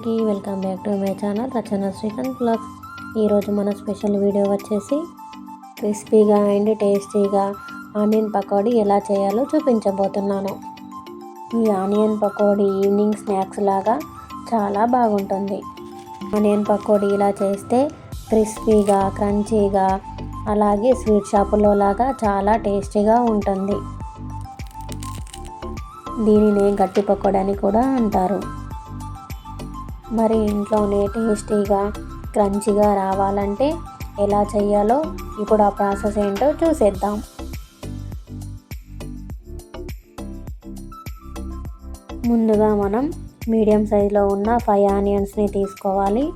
అందరికీ welcome back to my channel Rachana Srikanth blogs. ఈరోజు మన స్పెషల్ వీడియో వచ్చేసి క్రిస్పీగా అండ్ టేస్టీగా ఆనియన్ పకోడీ ఎలా చేయాలో చూపించబోతున్నాను. ఈ ఆనియన్ పకోడీ ఈవినింగ్ స్నాక్స్ లాగా చాలా బాగుంటుంది. ఆనియన్ పకోడీ ఇలా చేస్తే క్రిస్పీగా క్రంచీగా అలాగే స్వీట్ షాపులో లాగా చాలా టేస్టీగా ఉంటుంది. దీనినే గట్టి పకోడీ అని కూడా అంటారు. మరి ఇంట్లోనే టేస్టీగా క్రంచిగా రావాలంటే ఎలా చేయాలో ఇప్పుడు ఆ ప్రాసెస్ ఏంటో చూసేద్దాం. ముందుగా మనం మీడియం సైజులో ఉన్న ఫైవ్ ఆనియన్స్ని తీసుకోవాలి.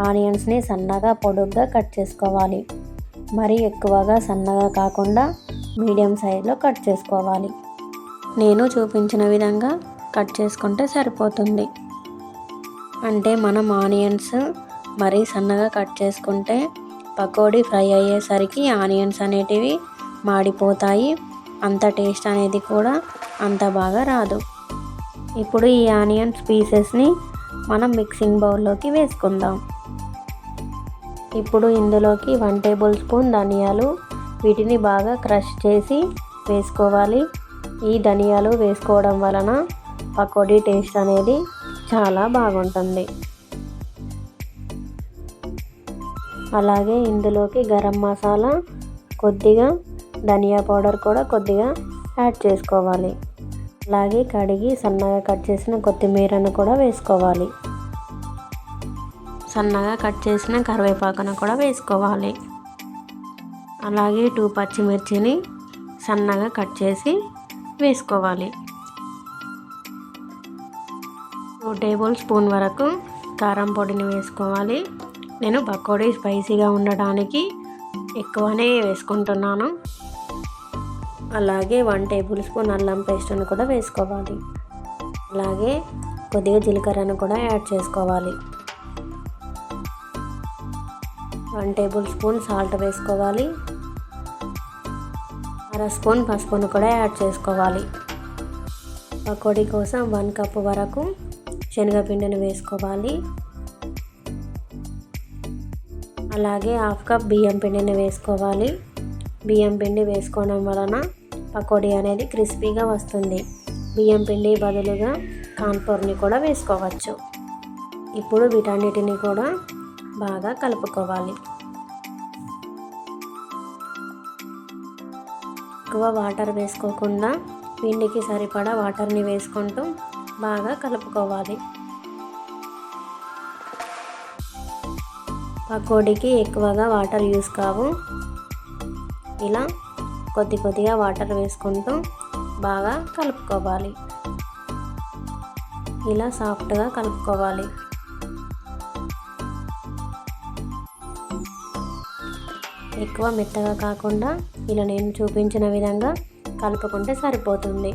ఆనియన్స్ని సన్నగా పొడుగ్గా కట్ చేసుకోవాలి. మరి ఎక్కువగా సన్నగా కాకుండా మీడియం సైజులో కట్ చేసుకోవాలి. నేను చూపించిన విధంగా కట్ చేసుకుంటే సరిపోతుంది. అంటే మనం ఆనియన్స్ మరీ సన్నగా కట్ చేసుకుంటే పకోడీ ఫ్రై అయ్యేసరికి ఆనియన్స్ అనేటివి మాడిపోతాయి. అంత టేస్ట్ అనేది కూడా అంత బాగా రాదు. ఇప్పుడు ఈ ఆనియన్స్ పీసెస్ని మనం మిక్సింగ్ బౌల్లోకి వేసుకుందాం. ఇప్పుడు ఇందులోకి వన్ టేబుల్ స్పూన్ ధనియాలు వీటిని బాగా క్రష్ చేసి వేసుకోవాలి. ఈ ధనియాలు వేసుకోవడం వలన పకోడీ టేస్ట్ అనేది చాలా బాగుంటుంది. అలాగే ఇందులోకి గరం మసాలా కొద్దిగా ధనియా పౌడర్ కూడా కొద్దిగా యాడ్ చేసుకోవాలి. అలాగే కడిగి సన్నగా కట్ చేసిన కొత్తిమీరను కూడా వేసుకోవాలి. సన్నగా కట్ చేసిన కరివేపాకును కూడా వేసుకోవాలి. అలాగే టూ పచ్చిమిర్చిని సన్నగా కట్ చేసి వేసుకోవాలి. ఒక టేబుల్ స్పూన్ వరకు కారం పొడిని వేసుకోవాలి. నేను పకోడీ స్పైసీగా ఉండడానికి ఎక్కువనే వేసుకుంటున్నాను. అలాగే వన్ టేబుల్ స్పూన్ అల్లం పేస్ట్ని కూడా వేసుకోవాలి. అలాగే కొద్దిగా జీలకర్రను కూడా యాడ్ చేసుకోవాలి. వన్ టేబుల్ స్పూన్ సాల్ట్ వేసుకోవాలి. అర స్పూన్ పసుపును కూడా యాడ్ చేసుకోవాలి. పకోడీ కోసం వన్ కప్ వరకు శనగపిండిని వేసుకోవాలి. అలాగే హాఫ్ కప్ బియ్యం పిండిని వేసుకోవాలి. బియ్యం పిండి వేసుకోవడం వలన పకోడీ అనేది క్రిస్పీగా వస్తుంది. బియ్యం పిండి బదులుగా కాన్ఫ్లోర్ని కూడా వేసుకోవచ్చు. ఇప్పుడు వీటన్నిటిని కూడా బాగా కలుపుకోవాలి. ఎక్కువ వాటర్ వేసుకోకుండా పిండికి సరిపడా వాటర్ని వేసుకుంటూ బాగా కలుపుకోవాలి. పకోడీకి ఎక్కువగా వాటర్ యూస్ కావు. ఇలా కొద్ది కొద్దిగా వాటర్ వేసుకుంటూ బాగా కలుపుకోవాలి. ఇలా సాఫ్ట్గా కలుపుకోవాలి. ఎక్కువ మెత్తగా కాకుండా ఇలా నేను చూపించిన విధంగా కలుపుకుంటే సరిపోతుంది.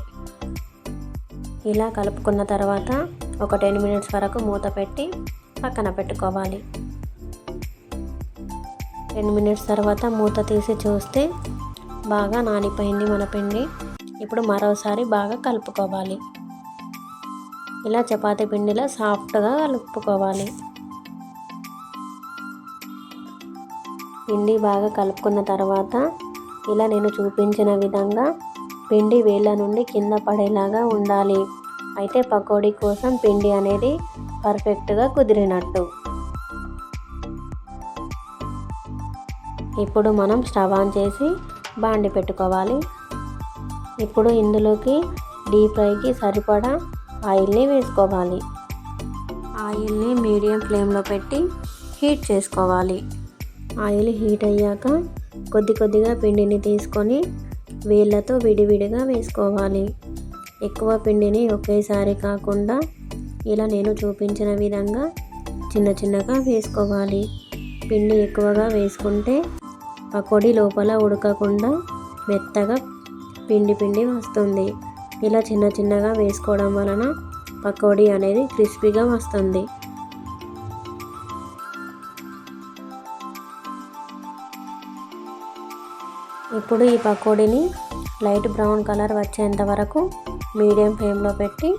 ఇలా కలుపుకున్న తర్వాత ఒక టెన్ మినిట్స్ వరకు మూత పెట్టి పక్కన పెట్టుకోవాలి. టెన్ మినిట్స్ తర్వాత మూత తీసి చూస్తే బాగా నానిపోయింది మన పిండి. ఇప్పుడు మరోసారి బాగా కలుపుకోవాలి. ఇలా చపాతీ పిండిలో సాఫ్ట్గా కలుపుకోవాలి. పిండి బాగా కలుపుకున్న తర్వాత ఇలా నేను చూపించిన విధంగా పిండి వేళ్ళ నుండి కింద పడేలాగా ఉండాలి. అయితే పకోడీ కోసం పిండి అనేది పర్ఫెక్ట్గా కుదిరినట్టు. ఇప్పుడు మనం స్టవ్ ఆన్ చేసి బాండి పెట్టుకోవాలి. ఇప్పుడు ఇందులోకి డీప్ ఫ్రైకి సరిపడా ఆయిల్ని వేసుకోవాలి. ఆయిల్ని మీడియం ఫ్లేమ్లో పెట్టి హీట్ చేసుకోవాలి. ఆయిల్ హీట్ అయ్యాక కొద్ది కొద్దిగా పిండిని తీసుకొని వేళ్ళతో విడివిడిగా వేసుకోవాలి. ఎక్కువ పిండిని ఒకేసారి కాకుండా ఇలా నేను చూపించిన విధంగా చిన్న చిన్నగా వేసుకోవాలి. పిండి ఎక్కువగా వేసుకుంటే పకోడీ లోపల ఉడకకుండా మెత్తగా పిండి పిండి వస్తుంది. ఇలా చిన్న చిన్నగా వేసుకోవడం వలన పకోడీ అనేది క్రిస్పీగా వస్తుంది. ఇప్పుడు ఈ పకోడీని లైట్ బ్రౌన్ కలర్ వచ్చేంత వరకు మీడియం ఫ్లేమ్లో పెట్టి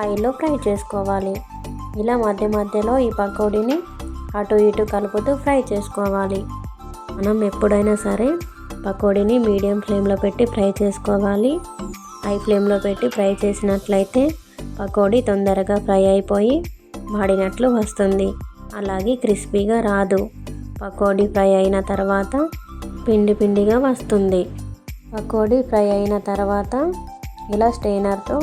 ఆయిల్లో ఫ్రై చేసుకోవాలి. ఇలా మధ్య మధ్యలో ఈ పకోడీని అటు ఇటు కలుపుతూ ఫ్రై చేసుకోవాలి. మనం ఎప్పుడైనా సరే పకోడీని మీడియం ఫ్లేమ్లో పెట్టి ఫ్రై చేసుకోవాలి. హై ఫ్లేమ్లో పెట్టి ఫ్రై చేసినట్లయితే పకోడీ తొందరగా ఫ్రై అయిపోయి వాడినట్లు వస్తుంది. అలాగే క్రిస్పీగా రాదు. పకోడీ ఫ్రై అయిన తర్వాత పిండి పిండిగా వస్తుంది. పకోడీ ఫ్రై అయిన తర్వాత ఇలా స్టెయినర్తో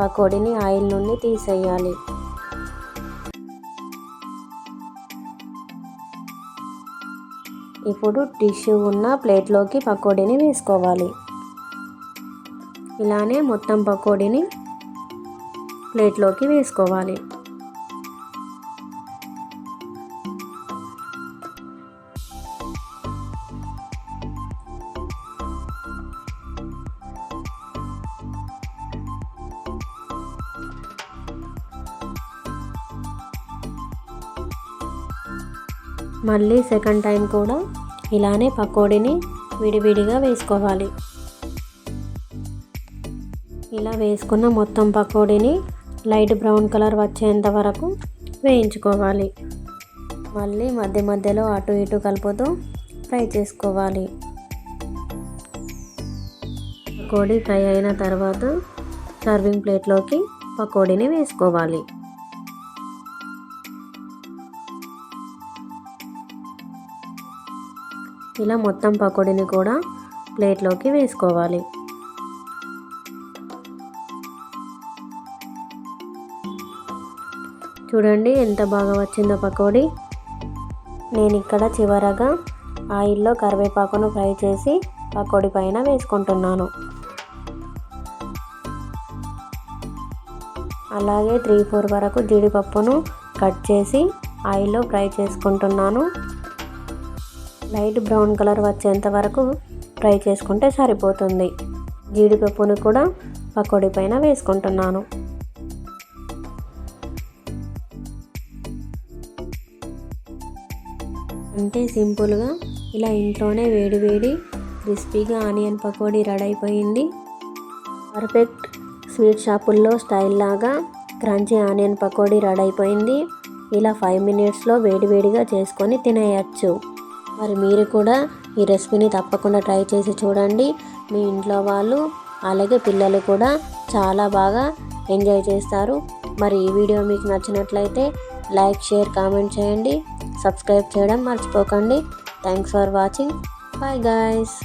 పకోడీని ఆయిల్ నుండి తీసేయాలి. ఇప్పుడు టిష్యూ ఉన్న ప్లేట్లోకి పకోడీని వేసుకోవాలి. ఇలానే మొత్తం పకోడీని ప్లేట్లోకి వేసుకోవాలి. మళ్ళీ సెకండ్ టైం కూడా ఇలానే పకోడీని విడివిడిగా వేసుకోవాలి. ఇలా వేసుకున్న మొత్తం పకోడీని లైట్ బ్రౌన్ కలర్ వచ్చేంత వరకు వేయించుకోవాలి. మళ్ళీ మధ్య మధ్యలో అటు ఇటు కలుపుతూ ఫ్రై చేసుకోవాలి. పకోడీ ఫ్రై అయిన తర్వాత సర్వింగ్ ప్లేట్లోకి పకోడీని వేసుకోవాలి. ఇలా మొత్తం పకోడీని కూడా ప్లేట్లోకి వేసుకోవాలి. చూడండి ఎంత బాగా వచ్చిందో పకోడీ. నేను ఇక్కడ చివరగా ఆయిల్లో కరివేపాకును ఫ్రై చేసి పకోడీ పైన వేసుకుంటున్నాను. అలాగే త్రీ ఫోర్ వరకు జీడిపప్పును కట్ చేసి ఆయిల్లో ఫ్రై చేసుకుంటున్నాను. లైట్ బ్రౌన్ కలర్ వచ్చేంత వరకు ఫ్రై చేసుకుంటే సరిపోతుంది. జీడిపప్పును కూడా పకోడీ పైన వేసుకుంటున్నాను. అంతే సింపుల్గా ఇలా ఇంట్లోనే వేడి వేడి క్రిస్పీగా ఆనియన్ పకోడీ రెడీ అయిపోయింది పర్ఫెక్ట్ స్వీట్ షాపుల్లో స్టైల్ లాగా క్రంచీ ఆనియన్ పకోడీ రెడీ అయిపోయింది ఇలా ఫైవ్ మినిట్స్లో వేడివేడిగా చేసుకొని తినేయచ్చు. మరి మీరు కూడా ఈ రెసిపీని తప్పకుండా ట్రై చేసి చూడండి. మీ ఇంట్లో వాళ్ళు అలాగే పిల్లలు కూడా చాలా బాగా ఎంజాయ్ చేస్తారు. మరి ఈ వీడియో మీకు నచ్చినట్లయితే లైక్ షేర్ కామెంట్ చేయండి. సబ్స్క్రైబ్ చేయడం మర్చిపోకండి. Thanks for watching. Bye guys.